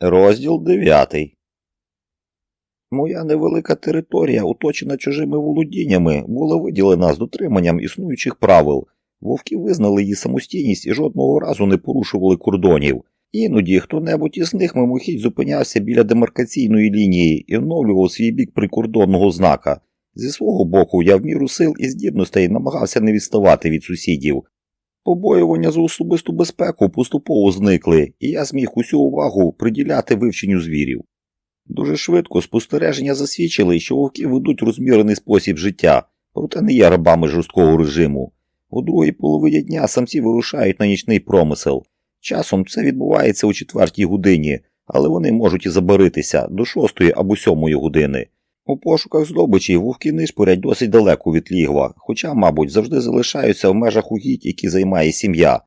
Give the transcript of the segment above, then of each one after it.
Розділ 9 Моя невелика територія, оточена чужими володіннями, була виділена з дотриманням існуючих правил. Вовки визнали її самостійність і жодного разу не порушували кордонів. Іноді хто-небудь із них мимохідь зупинявся біля демаркаційної лінії і оновлював свій бік прикордонного знака. Зі свого боку, я в міру сил і здібностей намагався не відставати від сусідів. Побоювання за особисту безпеку поступово зникли, і я зміг усю увагу приділяти вивченню звірів. Дуже швидко спостереження засвідчили, що вовки ведуть розмірений спосіб життя, проте не є рабами жорсткого режиму. У другій половині дня самці вирушають на нічний промисел. Часом це відбувається у четвертій годині, але вони можуть і забаритися до шостої або сьомої години. У пошуках здобичі вовки нишпорять досить далеко від лігва, хоча, мабуть, завжди залишаються в межах угідь, які займає сім'я.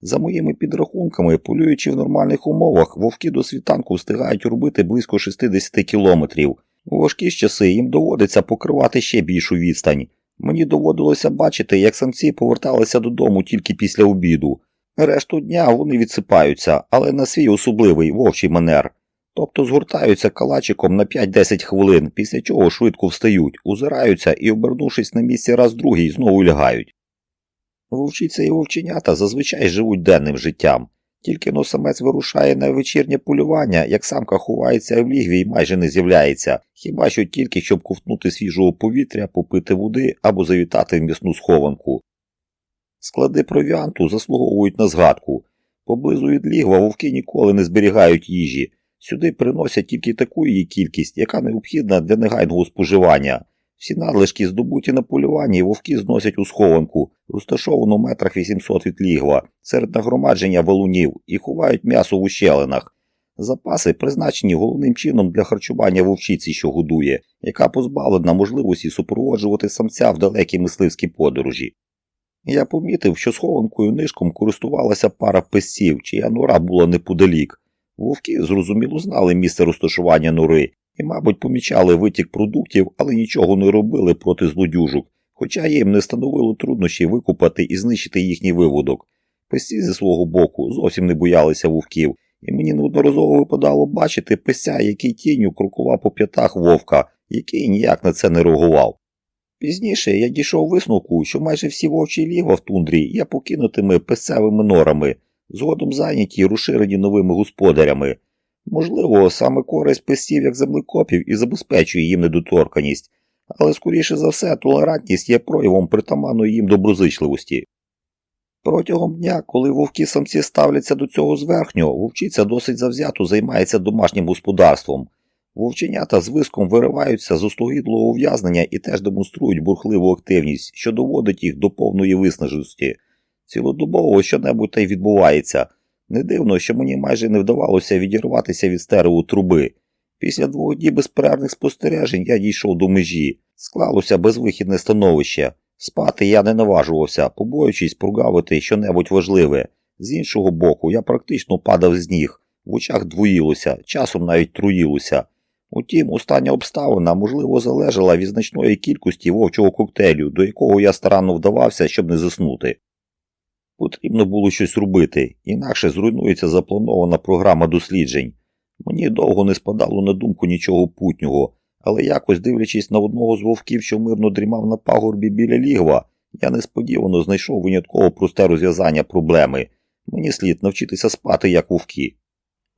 За моїми підрахунками, полюючи в нормальних умовах, вовки до світанку встигають робити близько 60 кілометрів. У важкі часи їм доводиться покривати ще більшу відстань. Мені доводилося бачити, як самці поверталися додому тільки після обіду. Решту дня вони відсипаються, але на свій особливий вовчий манер. Тобто згортаються калачиком на 5-10 хвилин, після чого швидко встають, узираються і, обернувшись на місці раз другий, знову лягають. Вовчиця і вовченята зазвичай живуть денним життям, тільки но самець вирушає на вечірнє полювання, як самка ховається в лігві і майже не з'являється, хіба що тільки щоб ковтнути свіжого повітря, попити води або завітати в м'ясну схованку. Склади провіанту заслуговують на згадку. Поблизу від лігва вовки ніколи не зберігають їжі. Сюди приносять тільки таку її кількість, яка необхідна для негайного споживання. Всі надлишки, здобуті на полюванні, вовки зносять у схованку, розташовану метрах 800 від лігва, серед нагромадження валунів і ховають м'ясо в ущелинах. Запаси призначені головним чином для харчування вовчиці, що годує, яка позбавлена можливості супроводжувати самця в далекі мисливські подорожі. Я помітив, що схованкою нишком користувалася пара песців, чия нора була неподалік. Вовки, зрозуміло, знали місце розташування нори і, мабуть, помічали витік продуктів, але нічого не робили проти злодюжок, хоча їм не становило труднощі викупати і знищити їхній виводок. Песці зі свого боку зовсім не боялися вовків, і мені неодноразово випадало бачити песця, який тінню крокував по п'ятах вовка, який ніяк на це не реагував. Пізніше я дійшов висновку, що майже всі вовчі ліва в тундрі є покинутими песцевими норами, згодом зайняті і розширені новими господарями. Можливо, саме користь песців як землекопів і забезпечує їм недоторканість, але скоріше за все толерантність є проявом притаманної їм доброзичливості. Протягом дня, коли вовки самці ставляться до цього зверхньо, вовчиця досить завзято займається домашнім господарством. Вовченята з виском вириваються з остогідлого ув'язнення і теж демонструють бурхливу активність, що доводить їх до повної виснаженості. Цілодобово що-небудь та й відбувається. Не дивно, що мені майже не вдавалося відірватися від стерео труби. Після двох днів безперервних спостережень я дійшов до межі, склалося безвихідне становище. Спати я не наважувався, побоюючись прогавити щонебудь важливе. З іншого боку, я практично падав з ніг, в очах двоїлося, часом навіть труїлося. Утім, остання обставина, можливо, залежала від значної кількості вовчого коктейлю, до якого я старанно вдавався, щоб не заснути. Потрібно було щось робити, інакше зруйнується запланована програма досліджень. Мені довго не спадало на думку нічого путнього, але якось дивлячись на одного з вовків, що мирно дрімав на пагорбі біля лігва, я несподівано знайшов винятково просте розв'язання проблеми. Мені слід навчитися спати, як вовки.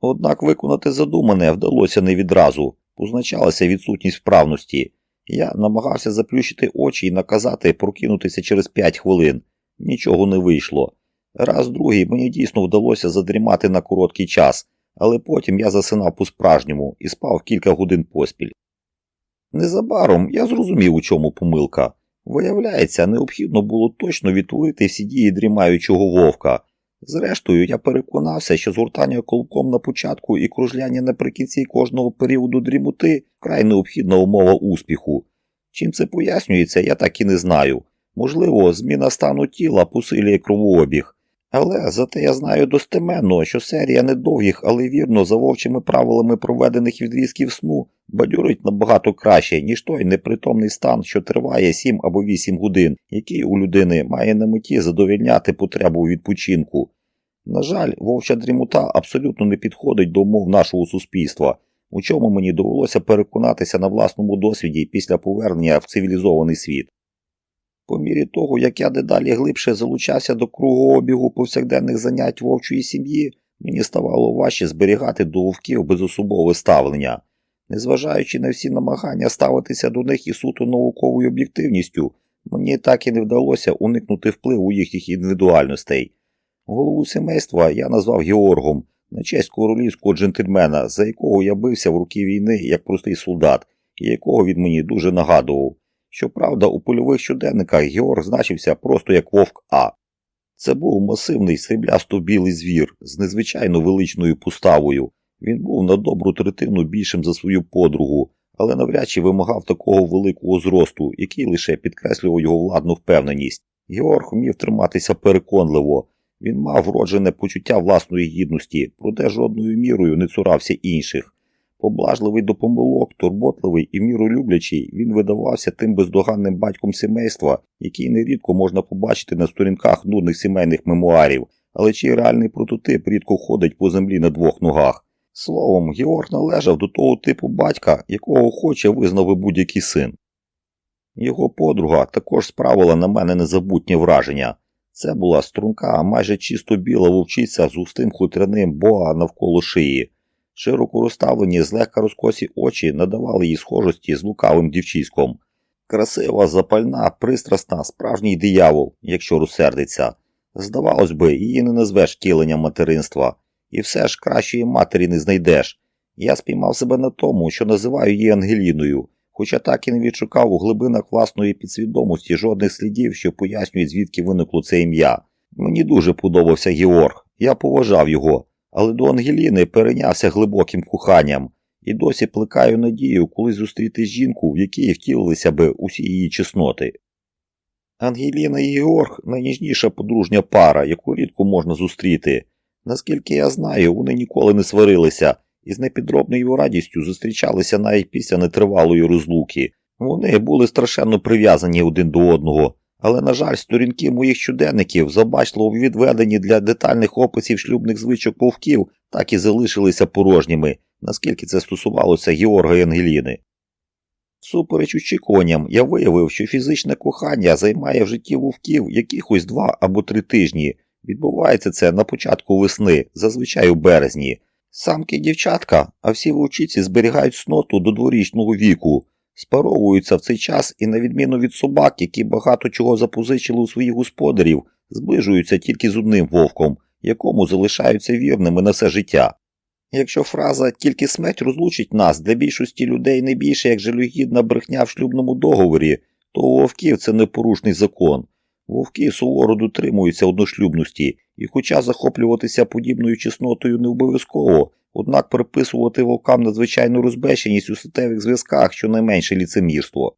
Однак виконати задумане вдалося не відразу, позначалася відсутність вправності. Я намагався заплющити очі і наказати прокинутися через п'ять хвилин. Нічого не вийшло. Раз другий мені дійсно вдалося задрімати на короткий час, але потім я засинав по-справжньому і спав кілька годин поспіль. Незабаром я зрозумів, у чому помилка. Виявляється, необхідно було точно відтворити всі дії дрімаючого вовка. Зрештою, я переконався, що згортання колком на початку і кружляння наприкінці кожного періоду дрімоти край необхідна умова успіху. Чим це пояснюється, я так і не знаю. Можливо, зміна стану тіла посилює кровообіг. Але зате я знаю достеменно, що серія недовгих, але вірно за вовчими правилами проведених відрізків сну бадьорить набагато краще, ніж той непритомний стан, що триває 7 або 8 годин, який у людини має на меті задовільняти потребу відпочинку. На жаль, вовча дрімота абсолютно не підходить до умов нашого суспільства, у чому мені довелося переконатися на власному досвіді після повернення в цивілізований світ. По мірі того, як я дедалі глибше залучався до кругообігу повсякденних занять вовчої сім'ї, мені ставало важче зберігати до вовків безособове ставлення. Незважаючи на всі намагання ставитися до них із суто науковою об'єктивністю, мені так і не вдалося уникнути впливу їхніх індивідуальностей. Голову сімейства я назвав Георгом на честь королівського джентльмена, за якого я бився в руки війни як простий солдат, і якого він мені дуже нагадував. Щоправда, у польових щоденниках Георг значився просто як вовк А. Це був масивний сріблясто білий звір з незвичайно величною поставою. Він був на добру третину більшим за свою подругу, але навряд чи вимагав такого великого зросту, який лише підкреслював його владну впевненість. Георг вмів триматися переконливо. Він мав вроджене почуття власної гідності, проте жодною мірою не цурався інших. Поблажливий до помилок, турботливий і міролюблячий, він видавався тим бездоганним батьком сімейства, який нерідко можна побачити на сторінках нудних сімейних мемуарів, але чий реальний прототип рідко ходить по землі на двох ногах. Словом, Георг належав до того типу батька, якого охоче визнав би будь-який син. Його подруга також справила на мене незабутнє враження. Це була струнка, майже чисто біла вовчиця з густим хутряним боа навколо шиї. Широко розставлені, злегка розкосі очі надавали їй схожості з лукавим дівчиськом. Красива, запальна, пристрасна, справжній диявол, якщо розсердиться. Здавалось би, її не назвеш втіленням материнства, і все ж кращої матері не знайдеш. Я спіймав себе на тому, що називаю її Ангеліною, хоча так і не відшукав у глибинах власної підсвідомості жодних слідів, що пояснюють, звідки виникло це ім'я. Мені дуже подобався Георг, я поважав його, але до Ангеліни перейнявся глибоким коханням і досі плекаю надію, коли зустріти жінку, в якій втілилися би усі її чесноти. Ангеліна і Георг найніжніша подружня пара, яку рідко можна зустріти. Наскільки я знаю, вони ніколи не сварилися і з непідробною радістю зустрічалися навіть після нетривалої розлуки. Вони були страшенно прив'язані один до одного, але, на жаль, сторінки моїх щоденників, забачливо відведені для детальних описів шлюбних звичок вовків, так і залишилися порожніми, наскільки це стосувалося Георга і Ангеліни. Супереч очікуванням, я виявив, що фізичне кохання займає в житті вовків якихось два або три тижні. Відбувається це на початку весни, зазвичай у березні. Самки дівчатка, а всі вовчиці зберігають сноту до дворічного віку, спаровуються в цей час і, на відміну від собак, які багато чого запозичили у своїх господарів, зближуються тільки з одним вовком, якому залишаються вірними на все життя. Якщо фраза тільки смерть розлучить нас для більшості людей не більше як жалюгідна брехня в шлюбному договорі, то у вовків це непорушний закон. Вовки суворо дотримуються одношлюбності, і хоча захоплюватися подібною чеснотою не обов'язково, однак приписувати вовкам надзвичайну розбещеність у статевих зв'язках щонайменше ліцемірство.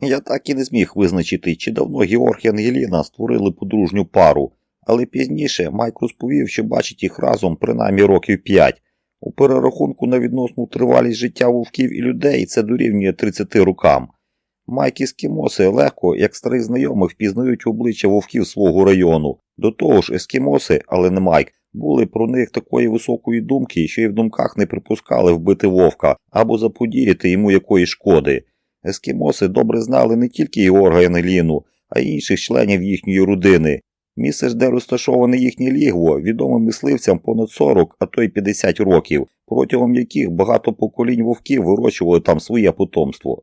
Я так і не зміг визначити, чи давно Георг і Ангеліна створили подружню пару, але пізніше Майк розповів, що бачить їх разом принаймні років п'ять. У перерахунку на відносну тривалість життя вовків і людей це дорівнює 30 рокам. Майк і ескімоси легко, як старих знайомих, впізнають обличчя вовків свого району. До того ж, ескімоси, але не Майк, були про них такої високої думки, що й в думках не припускали вбити вовка або заподіяти йому якої шкоди. Ескімоси добре знали не тільки Георга і Ангеліну, а й інших членів їхньої родини. Місце ж, де розташоване їхнє лігво, відоме мисливцям понад 40, а то й 50 років, протягом яких багато поколінь вовків вирощували там своє потомство.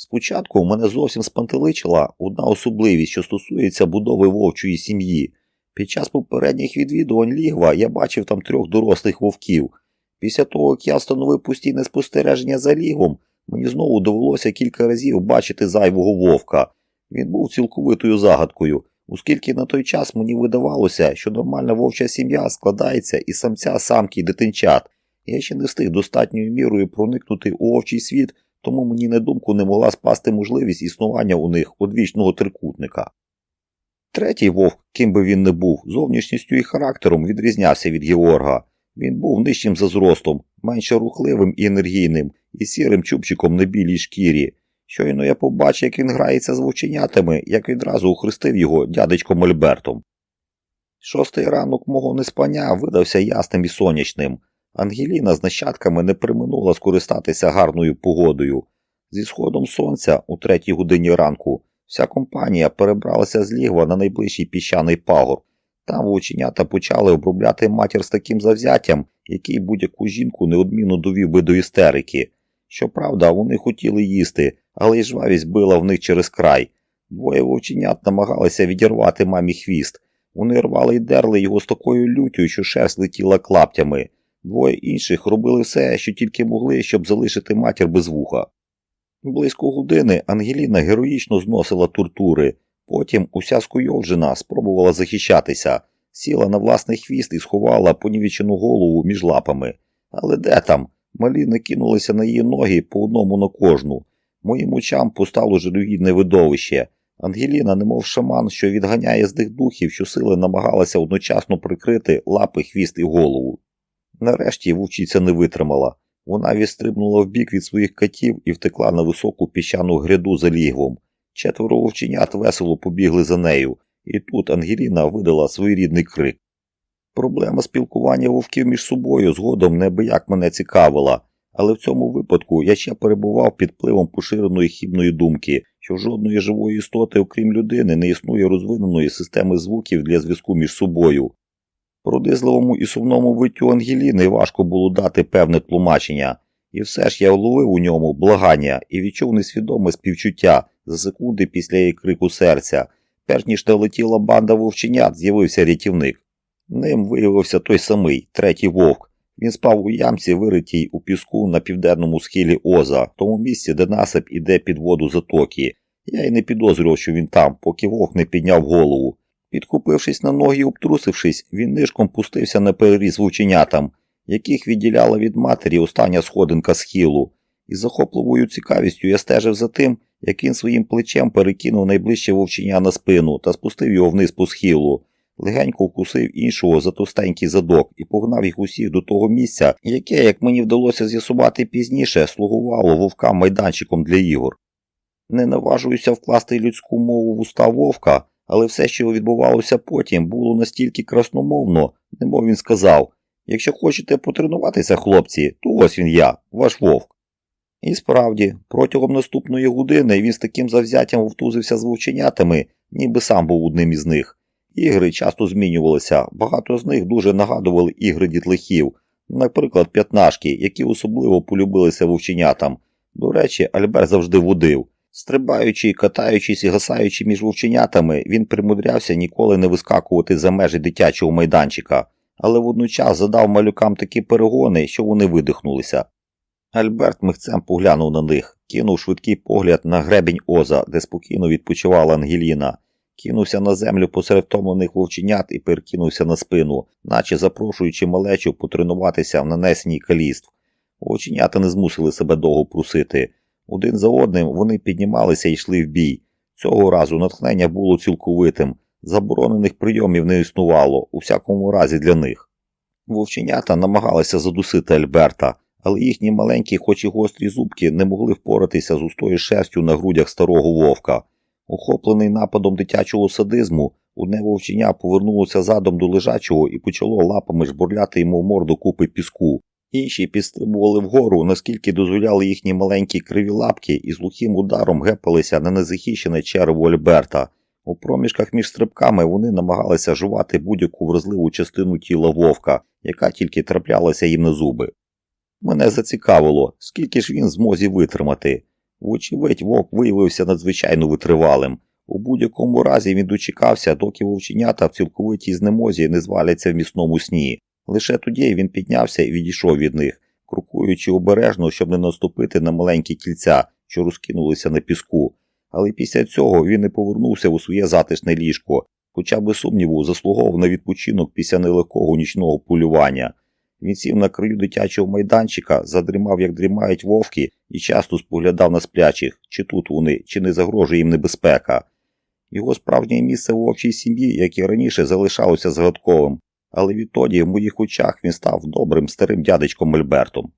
Спочатку мене зовсім спантеличила одна особливість, що стосується будови вовчої сім'ї. Під час попередніх відвідувань лігва я бачив там трьох дорослих вовків. Після того, як я встановив постійне спостереження за лігвом, мені знову довелося кілька разів бачити зайвого вовка. Він був цілковитою загадкою, оскільки на той час мені видавалося, що нормальна вовча сім'я складається із самця, самки й дитинчат. Я ще не встиг достатньою мірою проникнути у вовчий світ тому мені на думку не могла спасти можливість існування у них одвічного трикутника. Третій вовк, ким би він не був, зовнішністю і характером відрізнявся від Георга. Він був нижчим за зростом, менше рухливим і енергійним, і сірим чубчиком на білій шкірі. Щойно я побачив, як він грається з вовченятами, як відразу ухрестив його дядечком Альбертом. Шостий ранок мого неспання видався ясним і сонячним. Ангеліна з нащадками не приминула скористатися гарною погодою. Зі сходом сонця, у третій годині ранку, вся компанія перебралася з лігва на найближчий піщаний пагорб. Там вовченята почали обробляти матір з таким завзяттям, який будь-яку жінку неодмінно довів би до істерики. Щоправда, вони хотіли їсти, але й жвавість била в них через край. Двоє вовченят намагалися відірвати мамі хвіст. Вони рвали й дерли його з такою лютю, що шерсть летіла клаптями. Двоє інших робили все, що тільки могли, щоб залишити матір без вуха. Близько години Ангеліна героїчно зносила тортури, потім уся скуйовджена спробувала захищатися, сіла на власний хвіст і сховала понівечену голову між лапами. Але де там? Малі накинулися на її ноги по одному на кожну. Моїм очам постало жалюгідне видовище. Ангеліна, немов шаман, що відганяє з них духів, що сили намагалася одночасно прикрити лапи, хвіст і голову. Нарешті вовчиця не витримала. Вона відстрибнула вбік від своїх катів і втекла на високу піщану гряду за лігвом. Четверо вовченят весело побігли за нею, і тут Ангеліна видала своєрідний крик. Проблема спілкування вовків між собою згодом неабияк мене цікавила, але в цьому випадку я ще перебував під впливом поширеної хібної думки, що жодної живої істоти, окрім людини, не існує розвиненої системи звуків для зв'язку між собою. Продизливому і сумному виттю Ангеліни важко було дати певне тлумачення, і все ж я вловив у ньому благання і відчув несвідоме співчуття за секунди після її крику серця. Перш ніж налетіла банда вовченят, з'явився рятівник. Ним виявився той самий, третій вовк. Він спав у ямці, виритій у піску на південному схилі Оза, тому місці, де насип іде під воду затоки. Я й не підозрював, що він там, поки вовк не підняв голову. Підкупившись на ноги і обтрусившись, він нишком пустився на переріз вовченятам, яких відділяла від матері остання сходинка схилу. Із захопливою цікавістю я стежив за тим, як він своїм плечем перекинув найближче вовченя на спину та спустив його вниз по схилу. Легенько вкусив іншого за товстенький задок і погнав їх усіх до того місця, яке, як мені вдалося з'ясувати пізніше, слугувало вовкам майданчиком для ігор. Не наважуюся вкласти людську мову в уста вовка, але все, що відбувалося потім, було настільки красномовно, немов він сказав якщо хочете потренуватися, хлопці, то ось він я, ваш вовк. І справді, протягом наступної години він з таким завзяттям вовтузився з вовченятами, ніби сам був одним із них. Ігри часто змінювалися, багато з них дуже нагадували ігри дітлахів, наприклад, п'ятнашки, які особливо полюбилися вовченятам. До речі, Альберт завжди водив. Стрибаючи, катаючись і гасаючи між вовченятами, він примудрявся ніколи не вискакувати за межі дитячого майданчика, але водночас задав малюкам такі перегони, що вони видихнулися. Альберт михцем поглянув на них, кинув швидкий погляд на гребінь Оза, де спокійно відпочивала Ангеліна, кинувся на землю посеред втомлених вовченят і перекинувся на спину, наче запрошуючи малечу потренуватися в нанесенні каліств. Вовченята не змусили себе довго просити. Один за одним вони піднімалися і йшли в бій. Цього разу натхнення було цілковитим, заборонених прийомів не існувало, у всякому разі для них. Вовченята намагалися задусити Альберта, але їхні маленькі, хоч і гострі зубки, не могли впоратися з устою шерстю на грудях старого вовка. Охоплений нападом дитячого садизму, одне вовченя повернулося задом до лежачого і почало лапами жбурляти йому в морду купи піску. Інші підстрибували вгору, наскільки дозволяли їхні маленькі криві лапки і з глухим ударом гепалися на незахищене черево Альберта. У проміжках між стрибками вони намагалися жувати будь-яку вразливу частину тіла вовка, яка тільки траплялася їм на зуби. Мене зацікавило, скільки ж він змозі витримати. Вочевидь, вовк виявився надзвичайно витривалим. У будь-якому разі він дочекався, доки вовченята в цілковитій знемозі не зваляться в міцному сні. Лише тоді він піднявся і відійшов від них, крокуючи обережно, щоб не наступити на маленькі кільця, що розкинулися на піску. Але після цього він не повернувся у своє затишне ліжко, хоча без сумніву заслуговував на відпочинок після нелегкого нічного полювання. Він сів на краю дитячого майданчика, задрімав, як дрімають вовки, і часто споглядав на сплячих, чи тут вони, чи не загрожує їм небезпека. Його справжнє місце в вовчій сім'ї, як і раніше, залишалося згадковим, але відтоді в моїх очах він став добрим старим дядечком Альбертом.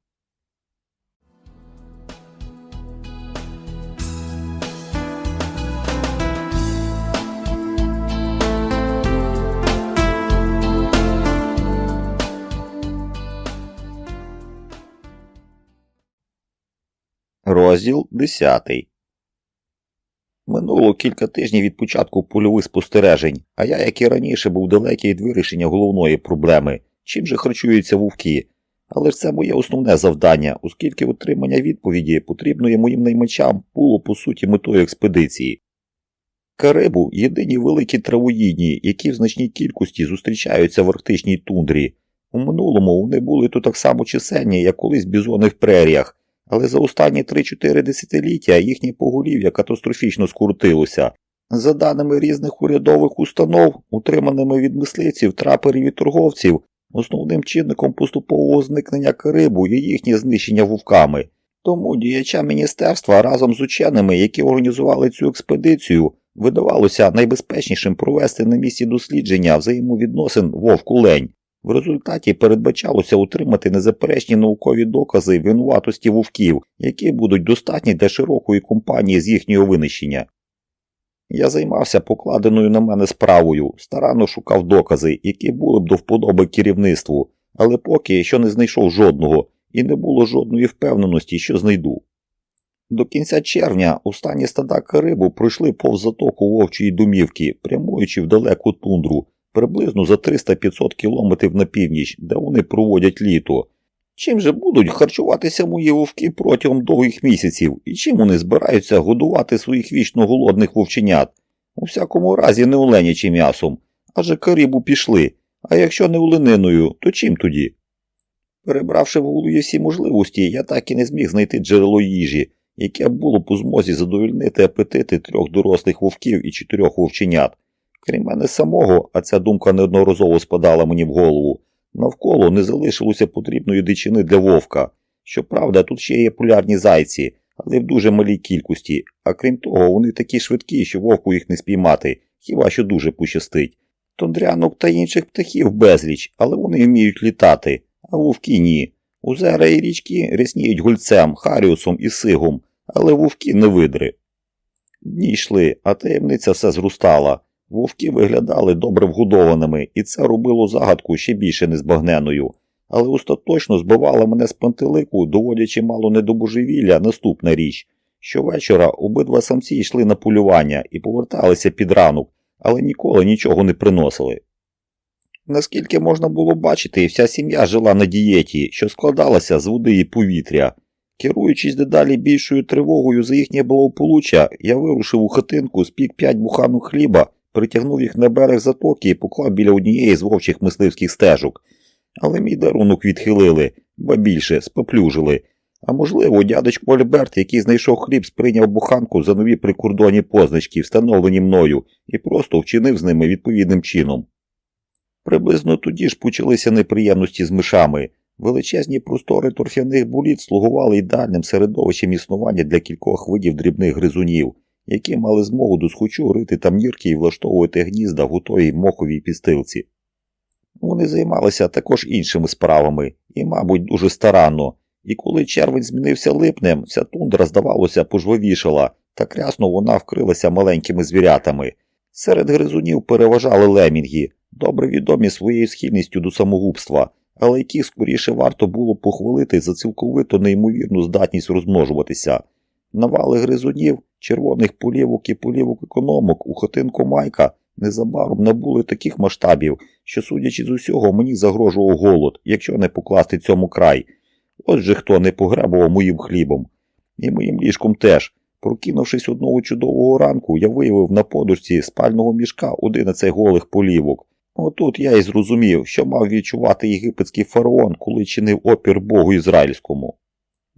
Розділ 10 Минуло кілька тижнів від початку польових спостережень, а я, як і раніше, був далекий від вирішення головної проблеми, чим же харчуються вовки. Але ж це моє основне завдання, оскільки отримання відповіді потрібної моїм наймачам було по суті метою експедиції. Карибу єдині великі травоїдні, які в значній кількості зустрічаються в арктичній тундрі. У минулому вони були тут так само чисельні, як колись бізони в преріях, але за останні 3-4 десятиліття їхнє поголів'я катастрофічно скоротилося. За даними різних урядових установ, утриманими від мисливців, траперів і торговців, основним чинником поступового зникнення Карибу є їхнє знищення вовками. Тому діячам міністерства разом з ученими, які організували цю експедицію, видавалося найбезпечнішим провести на місці дослідження взаємовідносин вовку-лень. В результаті передбачалося утримати незаперечні наукові докази винуватості вовків, які будуть достатні для широкої компанії з їхнього винищення. Я займався покладеною на мене справою, старанно шукав докази, які були б до вподоби керівництву, але поки що не знайшов жодного і не було жодної впевненості, що знайду. До кінця червня останні стада Карибу пройшли повз затоку вовчої домівки, прямуючи в далеку тундру, приблизно за 300-500 кілометрів на північ, де вони проводять літо. Чим же будуть харчуватися мої вовки протягом довгих місяців, і чим вони збираються годувати своїх вічно голодних вовченят? У всякому разі, не оленячим м'ясом, адже карибу пішли, а якщо не олениною, то чим тоді? Перебравши в голові всі можливості, я так і не зміг знайти джерело їжі, яке було б у змозі задовольнити апетити трьох дорослих вовків і чотирьох вовченят. Крім мене самого, а ця думка неодноразово спадала мені в голову, навколо не залишилося потрібної дичини для вовка. Щоправда, тут ще є полярні зайці, але в дуже малій кількості, а крім того, вони такі швидкі, що вовку їх не спіймати, хіба що дуже пощастить. Тондрянок та інших птахів безліч, але вони вміють літати, а вовки ні. Озера і річки рясніють гульцем, харіусом і сигом, але вовки не видри. Дні йшли, а таємниця все зростала. Вовки виглядали добре вгодованими, і це робило загадку ще більше незбагненою, але остаточно збивала мене з пантелику, доводячи мало не до божевілля, наступна річ. Щовечора обидва самці йшли на полювання і поверталися під ранок, але ніколи нічого не приносили. Наскільки можна було бачити, вся сім'я жила на дієті, що складалася з води і повітря. Керуючись дедалі більшою тривогою за їхнє благополуччя, я вирушив у хатинку, спік п'ять буханок хліба притягнув їх на берег затоки і поклав біля однієї з вовчих мисливських стежок. Але мій дарунок відхилили, ба більше споплюжили. А можливо, дядечко Альберт, який знайшов хліб, сприйняв буханку за нові прикордонні позначки, встановлені мною, і просто вчинив з ними відповідним чином. Приблизно тоді ж почалися неприємності з мишами. Величезні простори торфяних боліт слугували ідеальним середовищем існування для кількох видів дрібних гризунів які мали змогу досхочу рити там нірки і влаштовувати гнізда в готовій моховій пістилці. Вони займалися також іншими справами і, мабуть, дуже старанно, і коли червень змінився липнем, вся тундра, здавалося, пожвавішала, та крясно вона вкрилася маленькими звірятами. Серед гризунів переважали лемінги, добре відомі своєю схильністю до самогубства, але яких скоріше варто було похвалити за цілковито неймовірну здатність розмножуватися. Навали гризунів, червоних полівок і полівок економок у хатинку Майка незабаром набули таких масштабів, що, судячи з усього, мені загрожував голод, якщо не покласти цьому край. Ось же хто не погребував моїм хлібом. І моїм ліжком теж. Прокинувшись одного чудового ранку, я виявив на подушці спального мішка одинадцять голих полівок. Отут я і зрозумів, що мав відчувати єгипетський фараон, коли чинив опір Богу Ізраїльському.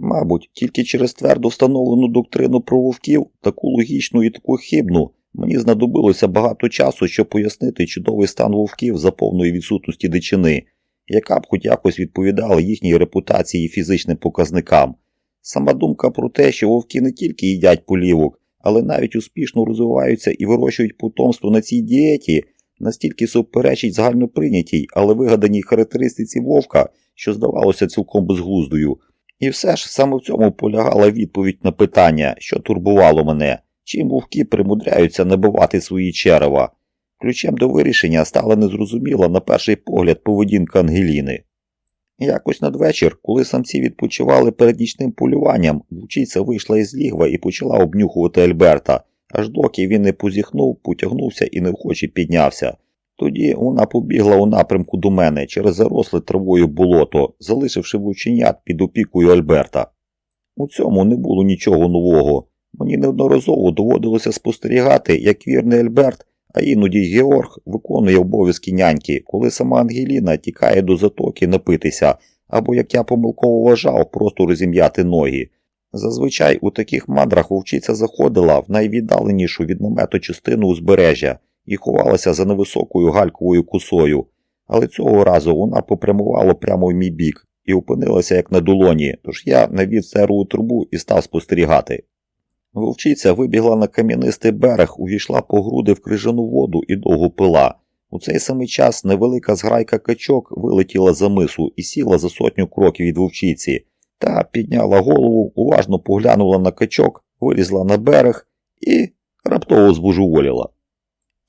Мабуть, тільки через твердо встановлену доктрину про вовків, таку логічну і таку хибну, мені знадобилося багато часу, щоб пояснити чудовий стан вовків за повної відсутності дичини, яка б хоч якось відповідала їхній репутації і фізичним показникам. Сама думка про те, що вовки не тільки їдять полівок, але навіть успішно розвиваються і вирощують потомство на цій дієті, настільки суперечить загальноприйнятій, але вигаданій характеристиці вовка, що здавалося цілком безглуздою. І все ж саме в цьому полягала відповідь на питання, що турбувало мене, чим вовки примудряються набивати свої черева. Ключем до вирішення стала незрозуміла на перший погляд поведінка Ангеліни. Якось надвечір, коли самці відпочивали перед нічним полюванням, вовчиця вийшла із лігва і почала обнюхувати Альберта, аж доки він не позіхнув, потягнувся і невхоче піднявся. Тоді вона побігла у напрямку до мене через заросле травою болото, залишивши вовченят під опікою Альберта. У цьому не було нічого нового. Мені неодноразово доводилося спостерігати, як вірний Альберт, а іноді Георг виконує обов'язки няньки, коли сама Ангеліна тікає до затоки напитися, або, як я помилково вважав, просто розім'яти ноги. Зазвичай у таких мандрах вовчиця заходила в найвіддаленішу від намету частину узбережжя і ховалася за невисокою гальковою кусою, але цього разу вона попрямувала прямо в мій бік і опинилася як на долоні, тож я навів серу трубу і став спостерігати. Вовчиця вибігла на кам'янистий берег, увійшла по груди в крижану воду і довго пила. У цей самий час невелика зграйка качок вилетіла за мису і сіла за сотню кроків від вовчиці, та підняла голову, уважно поглянула на качок, вилізла на берег і раптово збожеволіла.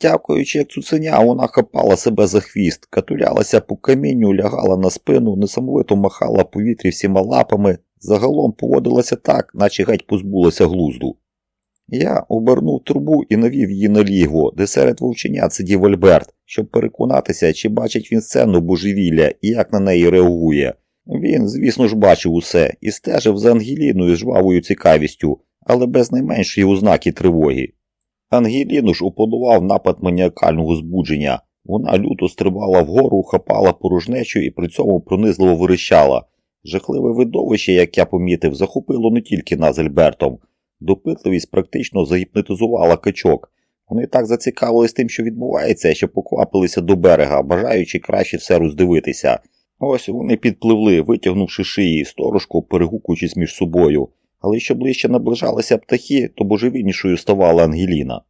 Тякуючи, як цуценя, вона хапала себе за хвіст, катулялася по камінню, лягала на спину, несамовито махала повітрі всіма лапами, загалом поводилася так, наче геть позбулася глузду. Я обернув трубу і навів її на лігво, де серед вовченят сидів Альберт, щоб переконатися, чи бачить він сцену божевілля і як на неї реагує. Він, звісно ж, бачив усе і стежив за Ангеліною з жвавою цікавістю, але без найменшої ознаки тривоги. Ангеліну ж уподував напад маніакального збудження. Вона люто стрибала вгору, хапала порожнечу і при цьому пронизливо вирищала. Жахливе видовище, як я помітив, захопило не тільки нас з Альбертом. Допитливість практично загіпнотизувала качок. Вони так зацікавились тим, що відбувається, що поквапилися до берега, бажаючи краще все роздивитися. Ось вони підпливли, витягнувши шиї, сторожко перегукуючись між собою. Але що ближче наближалися птахи, то божевільнішою ставала Ангеліна.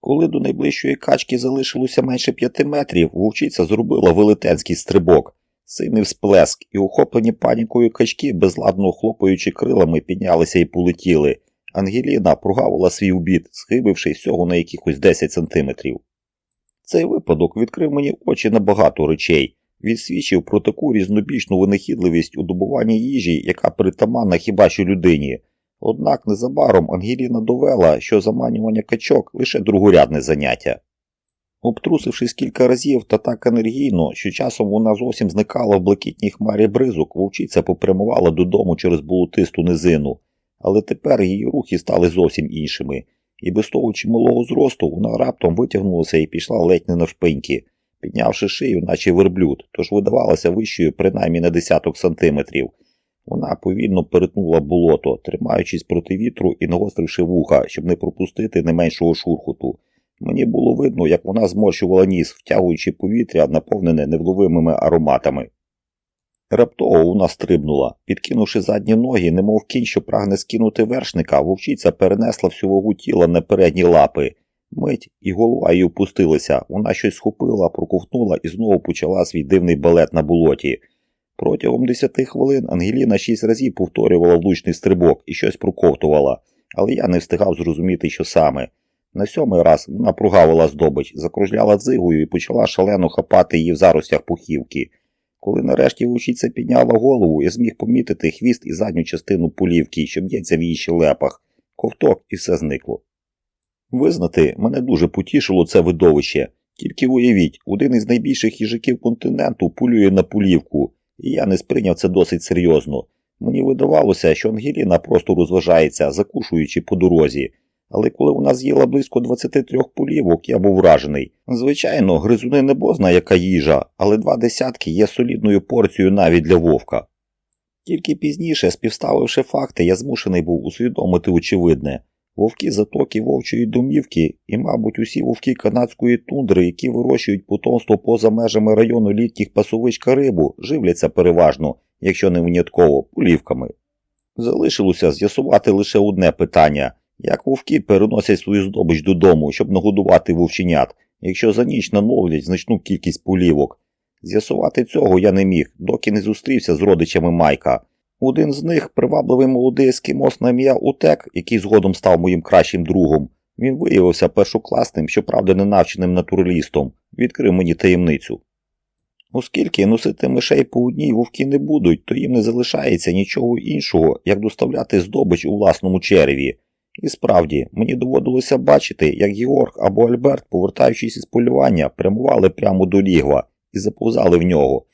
Коли до найближчої качки залишилося менше п'яти метрів, вовчиця зробила велетенський стрибок, сильний всплеск, і охоплені панікою качки, безладно хлопаючи крилами, піднялися і полетіли. Ангеліна прогавила свій убід, схибившись всього на якихось 10 сантиметрів. Цей випадок відкрив мені очі на багато речей, він свідчив про таку різнобічну винахідливість у добуванні їжі, яка притаманна хіба що людині. Однак незабаром Ангеліна довела, що заманювання качок лише другорядне заняття. Обтрусившись кілька разів та так енергійно, що часом вона зовсім зникала в блакитній хмарі бризок, вовчиця попрямувала додому через болотисту низину, але тепер її рухи стали зовсім іншими, і без того чималого зросту вона раптом витягнулася і пішла ледь не навшпиньки, піднявши шию, наче верблюд, тож видавалася вищою принаймні на десяток сантиметрів. Вона повільно перетнула болото, тримаючись проти вітру і нагостривши вуха, щоб не пропустити не меншого шурхоту. Мені було видно, як вона зморщувала ніс, втягуючи повітря, наповнене невловимими ароматами. Раптово вона стрибнула, підкинувши задні ноги, немов кінь, що прагне скинути вершника, вовчиця перенесла всю вагу тіла на передні лапи. Мить і голова її опустилася, вона щось схопила, проковтнула і знову почала свій дивний балет на болоті. Протягом десяти хвилин Ангеліна шість разів повторювала влучний стрибок і щось проковтувала, але я не встигав зрозуміти, що саме. На сьомий раз вона прогавила здобич, закружляла дзигою і почала шалено хапати її в заростях пухівки. Коли нарешті вучиця підняла голову, я зміг помітити хвіст і задню частину полівки, що б'ється в її щелепах, ковток і все зникло. Визнати, мене дуже потішило це видовище. Тільки уявіть, один із найбільших їжаків континенту полює на полівку, і я не сприйняв це досить серйозно. Мені видавалося, що Ангеліна просто розважається, закушуючи по дорозі. Але коли вона з'їла близько 23 полівок, я був вражений. Звичайно, гризуни не бозна яка їжа, але два десятки є солідною порцією навіть для вовка. Тільки пізніше, співставивши факти, я змушений був усвідомити очевидне. Вовки затоки вовчої домівки і, мабуть, усі вовки канадської тундри, які вирощують потомство поза межами району літніх пасовищ Карибу, живляться переважно, якщо не винятково, полівками. Залишилося з'ясувати лише одне питання як вовки переносять свою здобич додому, щоб нагодувати вовченят, якщо за ніч нановлять значну кількість полівок. З'ясувати цього я не міг, доки не зустрівся з родичами Майка. Один з них, привабливий молодий ескімос на ім'я Утек, який згодом став моїм кращим другом, він виявився першокласним, щоправда, ненавченим натуралістом, відкрив мені таємницю. Оскільки носити мишей по одній вовки не будуть, то їм не залишається нічого іншого, як доставляти здобич у власному череві. І справді, мені доводилося бачити, як Георг або Альберт, повертаючись із полювання, прямували прямо до лігва і заповзали в нього.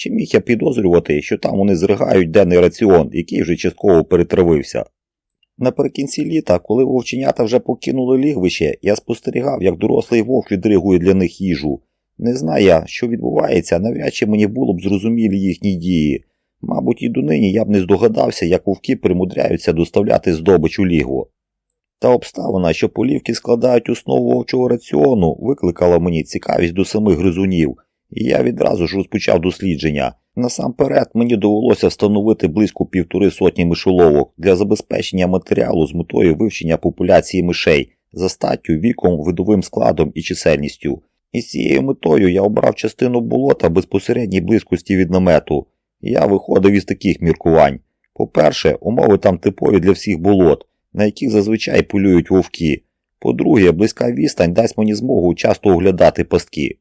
Чи міг я підозрювати, що там вони зригають денний раціон, який вже частково перетравився? Наприкінці літа, коли вовченята вже покинули лігвище, я спостерігав, як дорослий вовк відригує для них їжу. Не знаю, що відбувається, навряд чи мені було б зрозумілі їхні дії. Мабуть, і донині я б не здогадався, як вовки примудряються доставляти здобич у лігво. Та обставина, що полівки складають основу вовчого раціону, викликала мені цікавість до самих гризунів, я відразу ж розпочав дослідження. Насамперед мені довелося встановити близько півтори сотні мишоловок для забезпечення матеріалу з метою вивчення популяції мишей за статтю, віком, видовим складом і чисельністю. І з цією метою я обрав частину болота безпосередній близькості від намету. Я виходив із таких міркувань. По-перше, умови там типові для всіх болот, на яких зазвичай полюють вовки. По-друге, близька відстань дасть мені змогу часто оглядати пастки.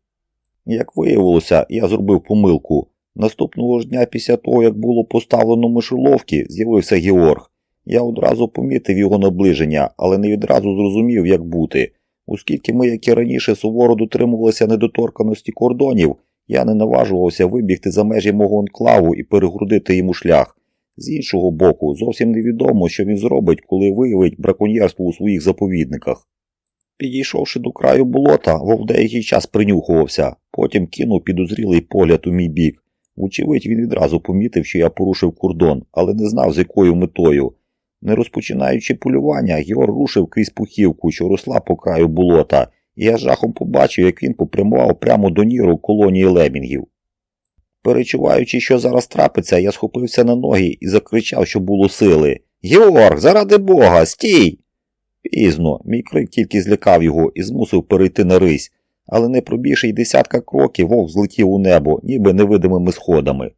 Як виявилося, я зробив помилку. Наступного ж дня після того, як було поставлено мишоловки, з'явився Георг. Я одразу помітив його наближення, але не відразу зрозумів, як бути. Оскільки ми, як і раніше, суворо дотримувалися недоторканості кордонів, я не наважувався вибігти за межі мого анклаву і перегрудити йому шлях. З іншого боку, зовсім невідомо, що він зробить, коли виявить браконьєрство у своїх заповідниках. Підійшовши до краю болота, вов деякий час принюхувався, потім кинув підозрілий погляд у мій бік. Вочевидь, він відразу помітив, що я порушив кордон, але не знав, з якою метою. Не розпочинаючи полювання, Георг рушив крізь пухівку, що росла по краю болота, і я жахом побачив, як він попрямував прямо до ніру колонії лемінгів. Перечуваючи, що зараз трапиться, я схопився на ноги і закричав, що було сили. Георг, заради бога, стій! Пізно, мій крик тільки злякав його і змусив перейти на рись, але не пробігши й десятка кроків, вовк злетів у небо, ніби невидимими сходами.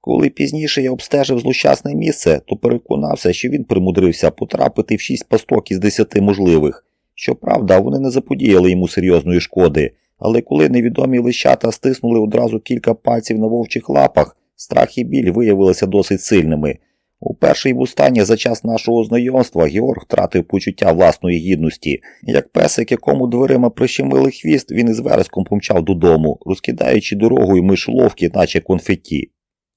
Коли пізніше я обстежив злощасне місце, то переконався, що він примудрився потрапити в шість пасток із десяти можливих. Щоправда, вони не заподіяли йому серйозної шкоди, але коли невідомі лищата стиснули одразу кілька пальців на вовчих лапах, страх і біль виявилися досить сильними. У перший востаннє за час нашого знайомства Георг втратив почуття власної гідності. Як песик, якому дверима прищемили хвіст, він із вереском помчав додому, розкидаючи дорогою мишоловки, наче конфетті.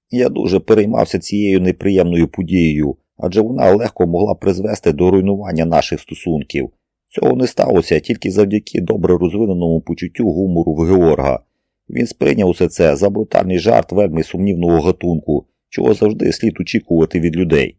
Я дуже переймався цією неприємною подією, адже вона легко могла призвести до руйнування наших стосунків. Цього не сталося тільки завдяки добре розвиненому почуттю гумору в Георга. Він сприйняв усе це за брутальний жарт вельми сумнівного гатунку, чого завжди слід очікувати від людей.